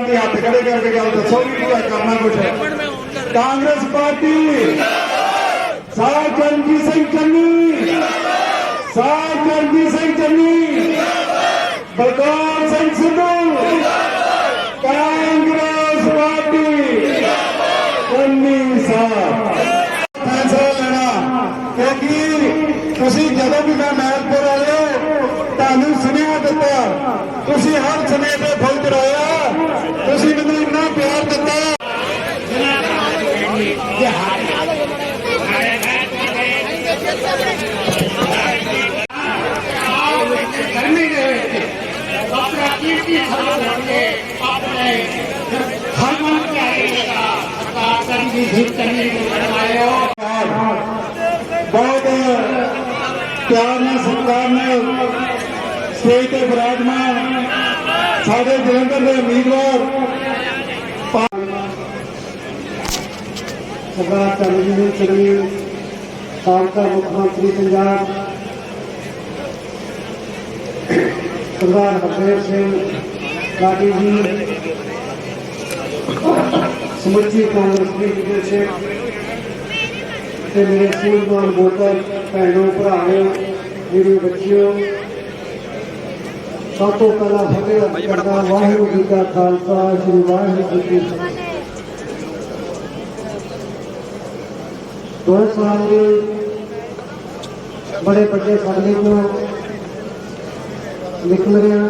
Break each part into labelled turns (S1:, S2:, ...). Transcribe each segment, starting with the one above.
S1: ਤੇ ਹੱਥ ਖੜੇ ਕਰਕੇ ਗੱਲ ਦੱਸੋ ਵੀ ਪੂਰਾ ਕਰਨਾ ਕੁਛ ਕਾਂਗਰਸ ਪਾਰਟੀ ਸਾਹ ਚਰਨਜੀਤ ਸਿੰਘ ਚੰਨੀ ਸਾਹ ਚਰਨਜੀਤ ਸਿੰਘ ਚੰਨੀ, ਬਲਕਾਰ ਸਿੰਘ ਸਿੱਧੂ ਕਾਂਗਰਸ ਪਾਰਟੀ ਚੰਨੀ ਸਾਹਿਬ ਫੈਸਲਾ ਲੈਣਾ ਕਿਉਂਕਿ ਤੁਸੀਂ ਜਦੋਂ ਵੀ ਮੈਂ ਮਹਿਲਪੁਰ ਆਏ ਹੋ ਤੁਹਾਨੂੰ ਸੁਨੇਹਾ ਦਿੱਤਾ ਤੁਸੀਂ ਹਰ ਸਮੇਂ ਤੇ ਫੁੱਲ ਚੜਾਇਆ ਤੁਸੀਂ ਮੈਨੂੰ ਇੰਨਾ ਪਿਆਰ ਦਿੱਤਾ
S2: ਕਰਨੀ ਦੇ ਵਿੱਚ ਆਪਣਾ ਕੀਰਤੀ ਸਰਵ ਹੋਣਗੇ ਆਪਣੇ ਹਰਮਨ ਪਿਆਰੇ ਦਾ ਸਰਕਾਰ ਕਰਨ ਦੀ ਜਿੱਤ ਕਰਨੀ ਨੂੰ ਕਰਵਾਇਓ
S1: ਬਹੁਤ ਪਿਆਰ ਨਾਲ ਸਤਿਕਾਰ ਨਾਲ ਸਟੇਜ ਤੇ ਵਿਰਾਜਮਾਨ ਸਾਡੇ ਜਲੰਧਰ ਦੇ ਉਮੀਦਵਾਰ
S3: ਸਰਦਾਰ ਚੰਦੂ ਚੰਨੀ ਸਾਬਕਾ ਮੁੱਖ ਮੰਤਰੀ ਪੰਜਾਬ ਸਰਦਾਰ ਹਰਦੇਵ ਸਿੰਘ ਲਾਡੀ ਜੀ ਸਮੁੱਚੀ ਕਾਂਗਰਸ ਦੀ ਲੀਡਰਸ਼ਿਪ ਤੇ ਮੇਰੇ ਸੂਝਵਾਨ ਵੋਟਰ ਭੈਣੋ ਭਰਾਓ ਮੇਰੇ ਬੱਚਿਓ, ਸਭ ਤੋਂ ਪਹਿਲਾਂ ਫਤਿਹ ਕਰਦਾ ਵਾਹਿਗੁਰੂ ਜੀ ਕਾ ਖਾਲਸਾ, ਸ੍ਰੀ ਵਾਹਿਗੁਰੂ ਜੀ ਕੀ ਫਤਿਹ। ਦੋ ਸਾਲ ਦੇ ਬੜੇ ਵੱਡੇ ਫੈਸਲੇ ਤੋਂ ਨਿਕਲ ਰਿਹਾ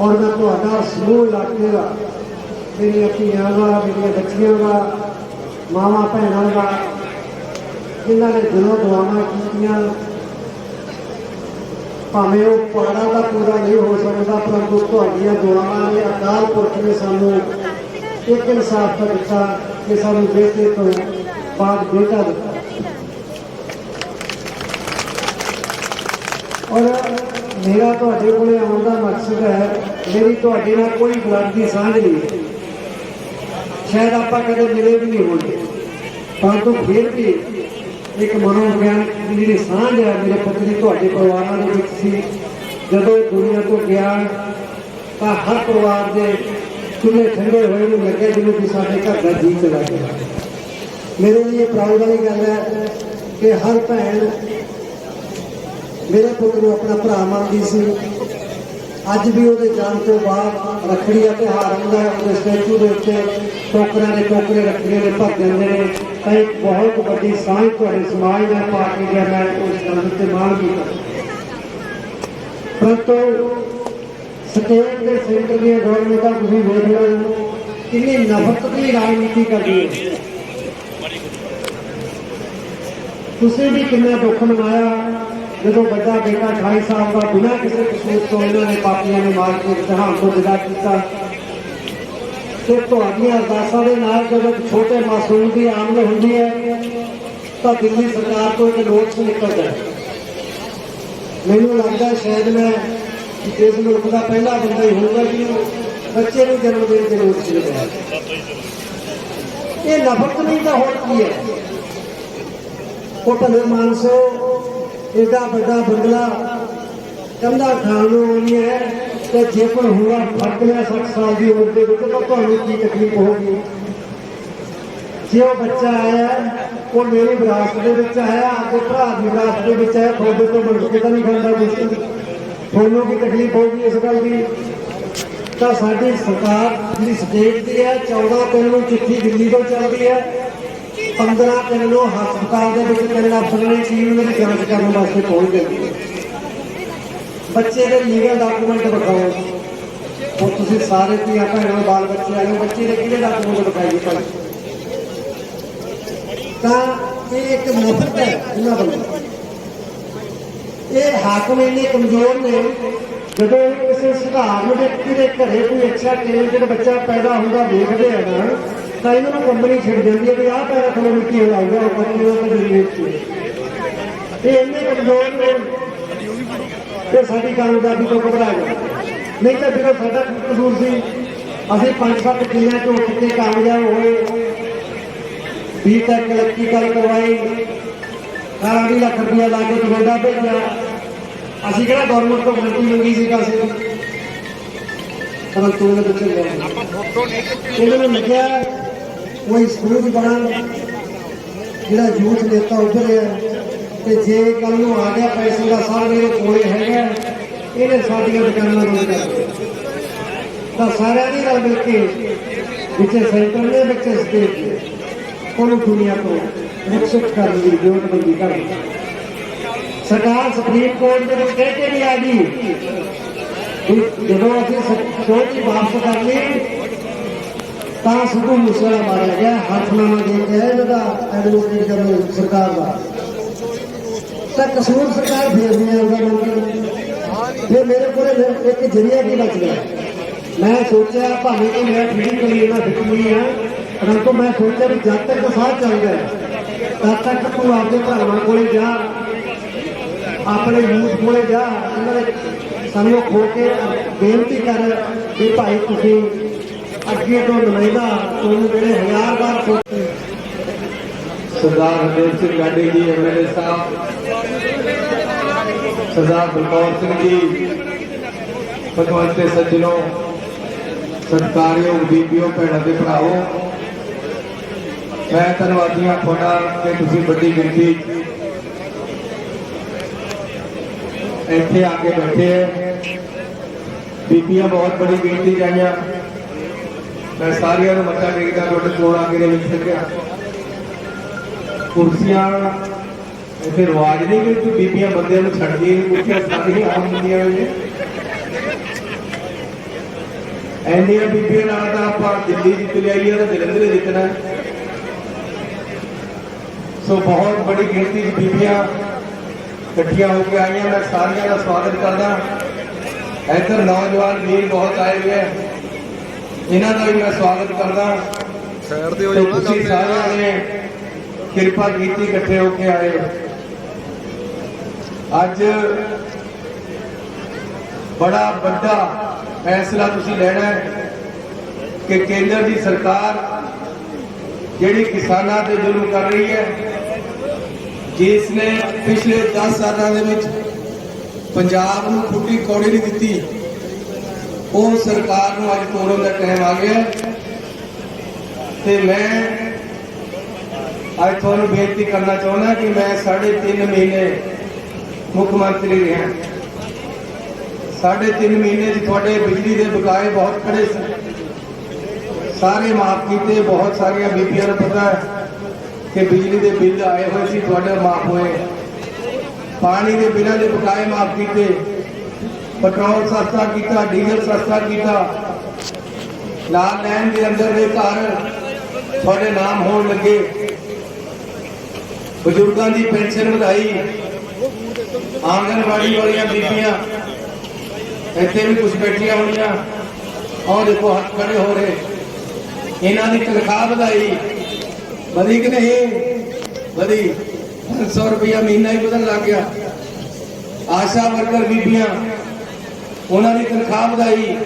S3: ਔਰ ਮੈਂ ਤੁਹਾਡਾ ਸਮੂਹ ਇਲਾਕੇ ਦਾ ਮੇਰੀਆਂ ਧੀਆਂ ਦਾ ਮੇਰੀਆਂ ਬੱਚੀਆਂ ਦਾ, ਮਾਵਾਂ ਭੈਣਾਂ ਦਾ, ਜਿਨ੍ਹਾਂ ਨੇ ਦਿਲੋਂ ਦੁਆਵਾਂ ਕੀਤੀਆਂ। ਭਾਵੇਂ ਉਹ ਪਾੜਾ ਦਾ ਪੂਰਾ ਨਹੀਂ ਹੋ ਸਕਦਾ, ਪਰੰਤੂ ਤੁਹਾਡੀਆਂ ਦੁਆਵਾਂ ਨੇ ਅਕਾਲ ਪੁਰਖ ਨੇ ਸਾਨੂੰ ਇੱਕ ਇਨਸਾਫ ਦਾ ਦਿੱਤਾ ਕਿ ਸਾਨੂੰ ਬੇਟੇ ਤੋਂ ਬਾਅਦ ਬੇਟਾ ਦਿੱਤਾ। ਔਰ ਮੇਰਾ ਤੁਹਾਡੇ ਕੋਲੇ ਆਉਣ ਦਾ ਮਕਸਦ ਹੈ, ਮੇਰੀ ਤੁਹਾਡੇ ਨਾਲ ਕੋਈ ਬਲੱਡ ਦੀ ਸਾਂਝ ਨਹੀਂ। ਹੈ ਸ਼ਾਇਦ ਆਪਾਂ ਕਦੇ ਮਿਲੇ ਵੀ ਨਹੀਂ ਹੋਣਗੇ। ਪਰੰਤੂ ਫਿਰ ਵੀ ਇੱਕ ਮਨੋਵਿਗਿਆਨ ਦੀ ਜਿਹੜੀ ਸਾਂਝ ਹੈ ਮੇਰੇ ਪੁੱਤਰੀ ਤੁਹਾਡੇ ਪਰਿਵਾਰਾਂ ਦੇ ਵਿੱਚ ਸੀ। ਜਦੋਂ ਇਹ ਦੁਨੀਆ ਤੋਂ ਗਿਆ, ਤਾਂ ਹਰ ਪਰਿਵਾਰ ਦੇ ਚੁੱਲ੍ਹੇ ਠੰਡੇ ਹੋਏ ਨੂੰ ਲੱਗਿਆ ਜਿਵੇਂ ਕਿ ਸਾਡੇ ਘਰ ਦਾ ਜੀ ਚਲਾ ਗਿਆ। ਮੇਰੇ ਲਈ ਇਹ ਪ੍ਰਾਊਡ ਵਾਲੀ ਗੱਲ ਹੈ ਕਿ ਹਰ ਭੈਣ ਮੇਰੇ ਪੁੱਤ ਨੂੰ ਆਪਣਾ ਭਰਾ ਮੰਨਦੀ ਸੀ। ਅੱਜ ਵੀ ਉਹਦੇ ਜਨਮ ਤੋਂ ਬਾਅਦ ਰੱਖੜੀ ਦਾ ਤਿਉਹਾਰ ਹੁੰਦਾ ਹੈ ਉਹਦੇ ਸਟੈਚੂ ਦੇ ਉੱਤੇ ਟੋਕਰਾਂ ਦੇ ਟੋਕਰੇ ਰੱਖੜੀਆਂ ਦੇ ਭਰ ਜਾਂਦੇ ਨੇ। ਤਾਂ ਇੱਕ ਬਹੁਤ ਵੱਡੀ ਸਾਂਝ ਤੁਹਾਡੇ ਸਮਾਜ ਨਾਲ ਪਾ ਕੇ ਗਿਆ, ਮੈਂ ਉਸ ਗੱਲ ਤੇ ਮਾਣ ਕੀਤਾ ਪਰੰਤੂ ਸਟੇਟ ਦੇ ਸੈਂਟਰ ਦੀਆਂ ਗਵਰਨਮੈਂਟਾਂ, ਤੁਸੀਂ ਵੇਖ ਲਓ, ਕਿੰਨੀ ਨਫ਼ਰਤ ਦੀ ਰਾਜਨੀਤੀ ਕਰਦੀ ਹੈ। ਤੁਸੀਂ ਵੀ ਕਿੰਨਾ ਦੁੱਖ ਮਨਾਇਆ ਜਦੋਂ ਵੱਡਾ ਬੇਟਾ 28 ਸਾਲ ਦਾ ਬਿਨਾਂ ਕਿਸੇ ਕਸੂਰ ਤੋਂ ਇਹਨਾਂ ਨੇ ਪਾਪੀਆਂ ਨੇ ਮਾਰ ਕੇ ਇਤਿਹਾਸ ਤੋਂ ਵਿਦਾ ਕੀਤਾ। ਤੇ ਤੁਹਾਡੀਆਂ ਅਰਦਾਸਾਂ ਦੇ ਨਾਲ ਜਦੋਂ ਛੋਟੇ ਮਾਸੂਮ ਦੀ ਆਮਦ ਹੁੰਦੀ ਹੈ, ਤਾਂ ਦਿੱਲੀ ਸਰਕਾਰ ਤੋਂ ਇੱਕ ਨੋਟਿਸ ਨਿਕਲਦਾ ਹੈ। ਮੈਨੂੰ ਲੱਗਦਾ ਸ਼ਾਇਦ ਮੈਂ ਇਸ ਮੁਲਕ ਦਾ ਪਹਿਲਾ ਬੰਦਾ ਹੀ ਹੋਊਗਾ ਕਿ ਬੱਚੇ ਨੂੰ ਜਨਮ ਦੇਣ ਦੇ ਨੋਟਿਸ ਮਿਲਿਆ ਇਹ ਨਫ਼ਰਤ ਨਹੀਂ ਤਾਂ ਹੋਰ ਕੀ ਹੈ। ਉਹ ਭਲੇ ਮਾਨਸੋ ਇਹਦਾ ਵੱਡਾ ਬੰਗਲਾ ਕੰਧਾ ਖਾਣ ਨੂੰ ਆਉਣੀ ਹੈ ਤੇ ਜੇ ਕੋਈ ਹੁਆ ਫੜ ਲਿਆ 60 ਸਾਲ ਦੀ ਉਮਰ ਦੇ ਵਿੱਚ, ਤਾਂ ਤੁਹਾਨੂੰ ਕੀ ਤਕਲੀਫ ਹੋਊਗੀ? ਜੇ ਉਹ ਬੱਚਾ ਆਇਆ, ਉਹ ਮੇਰੀ ਵਿਰਾਸਤ ਦੇ ਵਿੱਚ ਆਇਆ ਆਪਣੇ ਭਰਾ ਦੀ ਵਿਰਾਸਤ ਦੇ ਵਿੱਚ ਆਇਆ, ਤੁਹਾਡੇ ਤੋਂ ਮੁੜ ਕੇ ਤਾਂ ਨਹੀਂ ਖਾਂਦਾ ਕੁਛ ਤੁਹਾਨੂੰ ਕੀ ਤਕਲੀਫ ਹੋਊਗੀ ਇਸ ਗੱਲ ਦੀ? ਤਾਂ ਸਾਡੀ ਸਰਕਾਰ ਜਿਹੜੀ ਸਟੇਟ ਦੀ ਹੈ 14 ਤਿੰਨ ਨੂੰ ਚਿੱਠੀ ਦਿੱਲੀ ਤੋਂ ਚੱਲਦੀ ਹੈ। 15 ਤਿੰਨ ਨੂੰ ਹਸਪਤਾਲ ਦੇ ਵਿੱਚ ਤਿੰਨ ਅਫਸਰ ਟੀਮ ਦੀ ਜਾਂਚ ਕਰਨ ਵਾਸਤੇ ਪਹੁੰਚ ਜਾਂਦੀ ਬੱਚੇ ਦੇ ਲੀਗਲ ਡਾਕੂਮੈਂਟ ਦਿਖਾਓ ਉਹ ਤੁਸੀਂ ਸਾਰੇ ਕੀ ਆਪਾਂ ਇਹਨਾਂ ਬਾਲ ਬੱਚੇ ਆਏ ਹੋ, ਬੱਚੇ ਦੇ ਕਿਹੜੇ ਡਾਕੂਮੈਂਟ ਦਿਖਾਈਏ ਤਾਂ ਇਹ ਇੱਕ ਨਫ਼ਰਤ ਹੈ ਇਹਨਾਂ ਵੱਲੋਂ। ਇਹ ਹਾਕਮ ਇੰਨੇ ਕਮਜ਼ੋਰ ਨੇ ਜਦੋਂ ਕਿਸੇ ਸਧਾਰਨ ਵਿਅਕਤੀ ਦੇ ਘਰੇ ਕੋਈ ਅੱਛਾ ਟੈਲੈਂਟਡ ਬੱਚਾ ਪੈਦਾ ਹੁੰਦਾ ਦੇਖਦੇ ਆ ਨਾ ਤਾਂ ਇਹਨਾਂ ਨੂੰ ਕੰਪਨੀ ਛੱਡ ਜਾਂਦੀ ਹੈ ਵੀ ਆਹ ਪੈਰਾ ਥੱਲੇ ਮਿੱਟੀ ਹੋ ਜਾਊਗਾ ਉਹ ਕੰਪਨੀ ਉਹ ਕਦੀ ਨਹੀਂ ਇਹ ਇੰਨੇ ਕਮਜ਼ੋਰ ਨੇ। ਤੇ ਸਾਡੀ ਕਾਮਯਾਬੀ ਤੋਂ ਘਬਰਾ ਗਏ ਨਹੀਂ ਤਾਂ ਜਦੋਂ ਸਾਡਾ ਕਸੂਰ ਸੀ, ਅਸੀਂ ਪੰਜ ਸੱਤ ਕਿੱਲਿਆਂ ਤੋਂ ਉੱਠ ਕਾਮਯਾਬ ਹੋਏ। ਵੀ ਤੱਕ ਲੱਕੀ ਗੱਲ ਕਰਵਾਈ। 18 ਲੱਖ ਰੁਪਇਆ ਲਾ ਕੇ ਕੈਨੇਡਾ ਭੇਜਿਆ। ਅਸੀਂ ਕਿਹੜਾ ਗਵਰਨਮੈਂਟ ਤੋਂ ਗਰੰਟੀ ਮੰਗੀ ਸੀ ਕਾਸੇ ਪਰੰਤੂ ਉਹਨਾਂ ਵਿੱਚ ਗਿਆ ਇਹਨਾਂ ਨੂੰ ਲੱਗਿਆ ਕੋਈ ਸਕੂਲ ਬਣਨ ਜਿਹੜਾ ਯੂਥ ਨੇਤਾ ਉੱਭਰਿਆ ਤੇ ਜੇ ਕੱਲ ਨੂੰ ਆ ਗਿਆ ਪੈਸੇ ਦਾ ਸਭ ਮੇਰੇ ਕੋਲੇ ਹੈਗਾ ਇਹਨੇ ਸਾਡੀਆਂ ਦੁਕਾਨਾਂ ਬੰਦ ਕਰ ਦਿੱਤੀਆਂ। ਤਾਂ ਸਾਰਿਆਂ ਦੀ ਗੱਲ ਮਿਲ ਕੇ ਵਿੱਚੇ ਸੈਂਟਰ ਦੇ ਵਿੱਚ ਸਟੇਟ ਦੇ ਉਹਨੂੰ ਦੁਨੀਆ ਤੋਂ ਮੁਕਤ ਕਰਨ ਦੀ ਯੋਜਨਾਬੰਦੀ ਕਰ ਸਰਕਾਰ ਸੁਪਰੀਮ ਕੋਰਟ ਦੇ ਵਿੱਚ ਕਹਿ ਕੇ ਵੀ ਆ ਗਈ ਜਦੋਂ ਅਸੀਂ ਸੋਚ ਵਾਪਸ ਕਰ ਲਈ ਤਾਂ ਸਿੱਧੂ ਮੂਸੇਵਾਲਾ ਮਾਰਿਆ ਗਿਆ। ਹੱਥਨਾਮਾ ਦੇ ਕੇ ਇਹਨਾਂ ਦਾ ਐਡਵੋਕੇਟ ਜਨਰਲ ਸਰਕਾਰ ਦਾ। ਤਾਂ ਕਸੂਰ ਸਰਕਾਰ ਫੇਰ ਹੈ ਉਹਦਾ ਮੰਤਰੀ ਫਿਰ ਮੇਰੇ ਕੋਲ ਇੱਕ ਜਰੀਆ ਕੀ ਬਚ ਗਿਆ। ਮੈਂ ਸੋਚਿਆ ਭਾਵੇਂ ਕਿ ਮੈਂ ਫਿਜ਼ੀਕਲੀ ਇਹਨਾਂ ਫਿੱਟ ਨਹੀਂ ਆ। ਪਰੰਤੂ ਮੈਂ ਸੋਚਿਆ ਵੀ ਜਦ ਤੱਕ ਸਾਹ ਚੱਲਦਾ ਹੈ, ਤਦ ਤੱਕ ਤੂੰ ਆਪਣੇ ਭਰਾਵਾਂ ਕੋਲੇ ਜਾ। ਆਪਣੇ ਯੂਥ ਕੋਲੇ ਜਾ। ਇਹਨਾਂ ਦੇ ਸਾਨੂੰ ਖੋ ਕੇ ਬੇਨਤੀ ਕਰ ਵੀ ਭਾਈ ਤੁਸੀਂ ਅੱਗੇ ਤੋਂ ਨੁਮਾਇੰਦਾ ਤੁਹਾਨੂੰ ਜਿਹੜੇ ਹਜ਼ਾਰ ਵਾਰ ਸੋਚੇ
S1: ਸਰਦਾਰ ਹਰਦੇਵ ਸਿੰਘ ਗਾਡੀ ਜੀ ਐਮਐਲਏ ਸਾਹਿਬ ਸਰਦਾਰ ਬਲਕੌਰ ਸਿੰਘ ਜੀ ਭਗਵੰਤੇ ਸੱਜਣੋ ਸਤਿਕਾਰਯੋਗ ਬੀਬੀਓ ਭੈਣਾਂ ਦੇ ਭਰਾਵੋ ਮੈਂ ਧੰਨਵਾਦੀ ਹਾਂ ਤੁਹਾਡਾ ਕਿ ਤੁਸੀਂ ਵੱਡੀ ਗਿਣਤੀ 'ਚ ਇੱਥੇ ਆ ਕੇ ਬੈਠੇ ਹੈ ਬੀਬੀਆਂ ਬਹੁਤ ਬੜੀ ਗਿਣਤੀ 'ਚ ਆਈਆਂ ਮੈਂ ਸਾਰਿਆਂ ਨੂੰ ਮੱਥਾ ਟੇਕਦਾ, ਤੁਹਾਡੇ ਕੋਲ ਆ ਕੇ ਦੇ ਵਿੱਚ ਸਕਿਆ ਕੁਰਸੀਆਂ, ਇੱਥੇ ਰਿਵਾਜ ਨਹੀਂ ਕਿ ਤੂੰ ਬੀਬੀਆਂ ਬੰਦਿਆਂ ਨੂੰ ਛੱਡਦੀਆਂ ਨਹੀਂ ਕੁਰਸੀਆਂ ਸਾਰੀਆਂ ਆਮ ਹੁੰਦੀਆਂ ਨੇ ਐਨੀਆਂ ਬੀਬੀਆਂ ਨਾਲ ਤਾਂ ਆਪਾਂ ਦਿੱਲੀ ਜਿੱਤ ਲਿਆਈ ਆ, ਤਾਂ ਜਲੰਧਰ ਜਿੱਤਣਾ। ਸੋ ਬਹੁਤ ਬੜੀ ਗਿਣਤੀ ਚ ਬੀਬੀਆਂ ਇਕੱਠੀਆਂ ਹੋ ਕੇ ਆਈਆਂ। ਮੈਂ ਸਾਰਿਆਂ ਦਾ ਸਵਾਗਤ ਕਰਦਾ। ਇੱਧਰ ਨੌਜਵਾਨ ਵੀਰ ਬਹੁਤ ਆਏ ਹੋਏ ਇਹਨਾਂ ਦਾ ਵੀ ਮੈਂ ਸਵਾਗਤ ਕਰਦਾ।
S4: ਸਾਈਡ ਤੇ ਹੋ ਨਾ
S1: ਤੁਸੀਂ ਸਾਰਿਆਂ ਨੇ ਕਿਰਪਾ ਕੀਤੀ ਇਕੱਠੇ ਹੋ ਕੇ ਆਏ। ਅੱਜ ਬੜਾ ਵੱਡਾ ਫੈਸਲਾ ਤੁਸੀਂ ਲੈਣਾ ਹੈ ਕਿ ਕੇਂਦਰ ਦੀ ਸਰਕਾਰ ਜਿਹੜੀ ਕਿਸਾਨਾਂ ਤੇ ਜ਼ੁਲਮ ਕਰ ਰਹੀ ਹੈ ਜਿਸ ਨੇ ਪਿਛਲੇ 10 ਸਾਲਾਂ ਦੇ ਵਿੱਚ ਪੰਜਾਬ ਨੂੰ ਫੁੱਟੀ ਕੌੜੀ ਨਹੀਂ ਦਿੱਤੀ। ਉਹ ਸਰਕਾਰ ਨੂੰ ਅੱਜ ਤੋੜਨ ਦਾ ਟਾਈਮ ਆ ਗਿਆ। ਤੇ ਮੈਂ ਅੱਜ ਤੁਹਾਨੂੰ ਬੇਨਤੀ ਕਰਨਾ ਚਾਹੁੰਦਾ ਕਿ ਮੈਂ 3.5 ਮਹੀਨੇ ਮੁੱਖ ਮੰਤਰੀ ਰਿਹਾ। ਸਾਢੇ 3 ਮਹੀਨੇ 'ਚ ਤੁਹਾਡੇ ਬਿਜਲੀ ਦੇ ਬਕਾਏ ਬਹੁਤ ਖੜੇ ਸੀ। ਸਾਰੇ ਮਾਫ ਕੀਤੇ, ਬਹੁਤ ਸਾਰੀਆਂ ਬੀਬੀਆਂ ਨੂੰ ਪਤਾ ਕਿ ਬਿਜਲੀ ਦੇ ਬਿੱਲ ਆਏ ਹੋਏ ਸੀ, ਤੁਹਾਡੇ ਮਾਫ ਹੋਏ ਪਾਣੀ ਦੇ ਬਿੱਲਾਂ ਦੇ ਬਕਾਏ ਮਾਫ ਕੀਤੇ। ਪੈਟਰੋਲ ਸਸਤਾ ਕੀਤਾ, ਡੀਜ਼ਲ ਸਸਤਾ ਕੀਤਾ। ਲਾਲ ਲੈਣ ਦੇ ਅੰਦਰ ਦੇ ਘਰ ਤੁਹਾਡੇ ਨਾਮ ਹੋਣ ਲੱਗੇ। ਬਜ਼ੁਰਗਾਂ ਦੀ ਪੈਨਸ਼ਨ ਵਧਾਈ। ਆਂਗਨਵਾੜੀ ਵਾਲੀਆਂ ਬੀਬੀਆਂ, ਇੱਥੇ ਵੀ ਕੁਝ ਬੈਠੀਆਂ ਹੋਣੀਆਂ ਔਰ ਦੇਖੋ, ਹੱਥ ਖੜੇ ਹੋ ਰਹੇ। ਇਹਨਾਂ ਦੀ ਤਨਖਾਹ ਵਧਾਈ। ਵਧੀ ਕਿ ਨਹੀਂ? ਵਧੀ। 100 ਰੁਪਇਆ ਮਹੀਨਾ ਹੀ ਬਦਲ ਲੱਗ ਗਿਆ। ਆਸ਼ਾ ਵਰਕਰ ਬੀਬੀਆਂ ਉਹਨਾਂ ਦੀ ਤਨਖਾਹ ਵਧਾਈ।